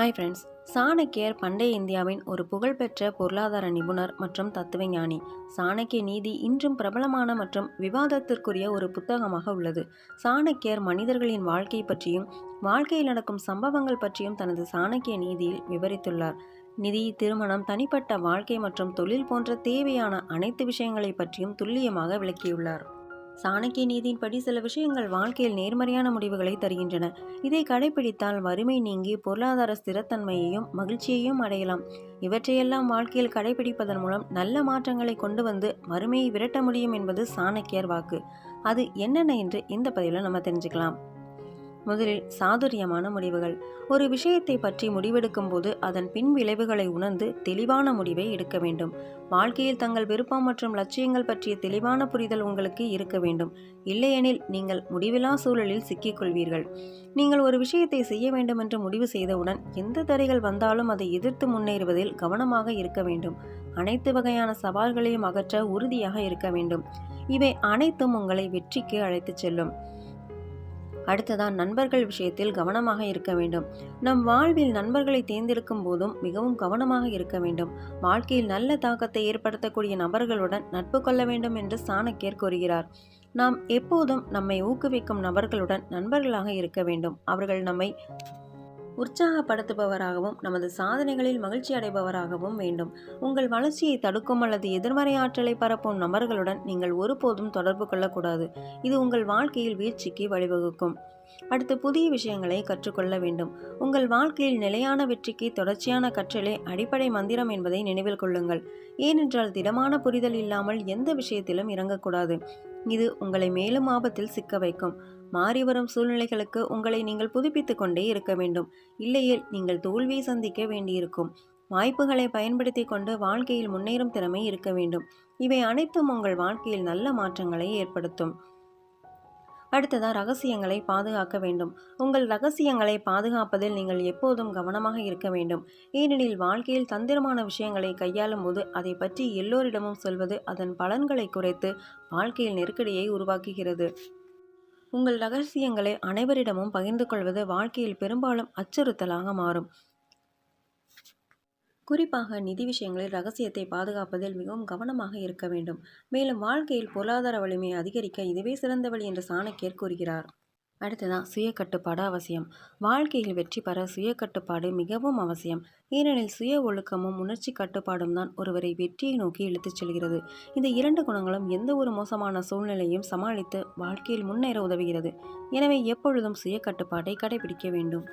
Hi friends சாணக்கியர் பண்டைய இந்தியாவின் ஒரு புகழ்பெற்ற பொருளாதார நிபுணர் மற்றும் தத்துவஞானி சாணக்கிய நீதி இன்றும் பிரபலமான மற்றும் விவாதத்திற்குரிய ஒரு புத்தகமாக உள்ளது. சாணக்கியர் மனிதர்களின் வாழ்க்கை பற்றியும் வாழ்க்கையில் நடக்கும் சம்பவங்கள் பற்றியும் தனது சாணக்கிய நீதியில் விவரித்துள்ளார். நிதி திருமணம் தனிப்பட்ட வாழ்க்கை மற்றும் தொழில் போன்ற தேவையான அனைத்து விஷயங்களை பற்றியும் துல்லியமாக விளக்கியுள்ளார். சாணக்கிய நீதியின்படி சில விஷயங்கள் வாழ்க்கையில் நேர்மறையான முடிவுகளை தருகின்றன. இதை கடைபிடித்தால் வறுமை நீங்கி பொருளாதார ஸ்திரத்தன்மையையும் மகிழ்ச்சியையும் அடையலாம். இவற்றையெல்லாம் வாழ்க்கையில் கடைபிடிப்பதன் மூலம் நல்ல மாற்றங்களை கொண்டு வந்து வறுமையை விரட்ட முடியும் என்பது சாணக்கியர் வாக்கு. அது என்னென்ன என்று இந்த பதிவில் நம்ம தெரிஞ்சுக்கலாம். முதலில் சாதுரியமான முடிவுகள். ஒரு விஷயத்தை பற்றி முடிவெடுக்கும் போது அதன் பின் விளைவுகளை உணர்ந்து தெளிவான முடிவை எடுக்க வேண்டும். வாழ்க்கையில் தங்கள் விருப்பம் மற்றும் லட்சியங்கள் பற்றிய தெளிவான புரிதல் உங்களுக்கு இருக்க வேண்டும். இல்லையெனில் நீங்கள் முடிவிலா சூழலில் சிக்கிக்கொள்வீர்கள். நீங்கள் ஒரு விஷயத்தை செய்ய வேண்டும் என்று முடிவு செய்தவுடன் எந்த தடைகள் வந்தாலும் அதை எதிர்த்து முன்னேறுவதில் கவனமாக இருக்க வேண்டும். அனைத்து வகையான சவால்களையும் அகற்ற உறுதியாக இருக்க வேண்டும். இவை அனைத்தும் உங்களை வெற்றிக்கு அழைத்துச் செல்லும். அடுத்ததான் நண்பர்கள் விஷயத்தில் கவனமாக இருக்க வேண்டும். நம் வாழ்வில் நண்பர்களை தேர்ந்தெடுக்கும் போதும் மிகவும் கவனமாக இருக்க வேண்டும். வாழ்க்கையில் நல்ல தாக்கத்தை ஏற்படுத்தக்கூடிய நபர்களுடன் நட்பு கொள்ள வேண்டும் என்று சாணக்கியர் கூறுகிறார். நாம் எப்போதும் நம்மை ஊக்குவிக்கும் நபர்களுடன் நண்பர்களாக இருக்க வேண்டும். அவர்கள் நம்மை உற்சாகப்படுத்துபவராகவும் நமது சாதனைகளில் மகிழ்ச்சி அடைபவராகவும் வேண்டும். உங்கள் வளர்ச்சியை தடுக்கும் அல்லது எதிர்மறை ஆற்றலை பரப்பும் நபர்களுடன் நீங்கள் ஒருபோதும் தொடர்பு கொள்ளக்கூடாது. இது உங்கள் வாழ்க்கையில் வீழ்ச்சிக்கு வழிவகுக்கும். அடுத்து புதிய விஷயங்களை கற்றுக்கொள்ள வேண்டும். உங்கள் வாழ்க்கையில் நிலையான வெற்றிக்கு தொடர்ச்சியான கற்றலே அடிப்படை மந்திரம் என்பதை நினைவில் கொள்ளுங்கள். ஏனென்றால் திடமான புரிதல் இல்லாமல் எந்த விஷயத்திலும் இறங்கக்கூடாது. இது உங்களை மேலும் ஆபத்தில் சிக்க வைக்கும். மாறி வரும் சூழ்நிலைகளுக்கு உங்களை நீங்கள் புதுப்பித்துக் கொண்டே இருக்க வேண்டும். இல்லையில் நீங்கள் தோல்வியை சந்திக்க வேண்டியிருக்கும். வாய்ப்புகளை பயன்படுத்தி கொண்டு வாழ்க்கையில் முன்னேறும் திறமை இருக்க வேண்டும். இவை அனைத்தும் உங்கள் வாழ்க்கையில் நல்ல மாற்றங்களை ஏற்படுத்தும். அடுத்ததாக ரகசியங்களை பாதுகாக்க வேண்டும். உங்கள் ரகசியங்களை பாதுகாப்பதில் நீங்கள் எப்போதும் கவனமாக இருக்க வேண்டும். ஏனெனில் வாழ்க்கையில் தந்திரமான விஷயங்களை கையாளும் போது அதை பற்றி எல்லோரிடமும் சொல்வது அதன் பலன்களை குறைத்து வாழ்க்கையில் நெருக்கடியை உருவாக்குகிறது. உங்கள் ரகசியங்களை அனைவரிடமும் பகிர்ந்து கொள்வது வாழ்க்கையில் பெரும்பாலும் அச்சுறுத்தலாக மாறும். குறிப்பாக நிதி விஷயங்களில் ரகசியத்தை பாதுகாப்பதில் மிகவும் கவனமாக இருக்க வேண்டும். மேலும் வாழ்க்கையில் பொருளாதார வலிமையை அதிகரிக்க இதுவே சிறந்த வழி என்று சாணக்கியர் கூறுகிறார். அடுத்ததான் சுய கட்டுப்பாடு அவசியம். வாழ்க்கையில் வெற்றி பெற சுய கட்டுப்பாடு மிகவும் அவசியம். ஏனெனில் சுய ஒழுக்கமும் உணர்ச்சி கட்டுப்பாடும் தான் ஒருவரை வெற்றியை நோக்கி இழுத்துச் செல்கிறது. இந்த இரண்டு குணங்களும் எந்த ஒரு மோசமான சூழ்நிலையும் சமாளித்து வாழ்க்கையில் முன்னேற உதவுகிறது. எனவே எப்பொழுதும் சுய கட்டுப்பாட்டை கடைபிடிக்க வேண்டும்.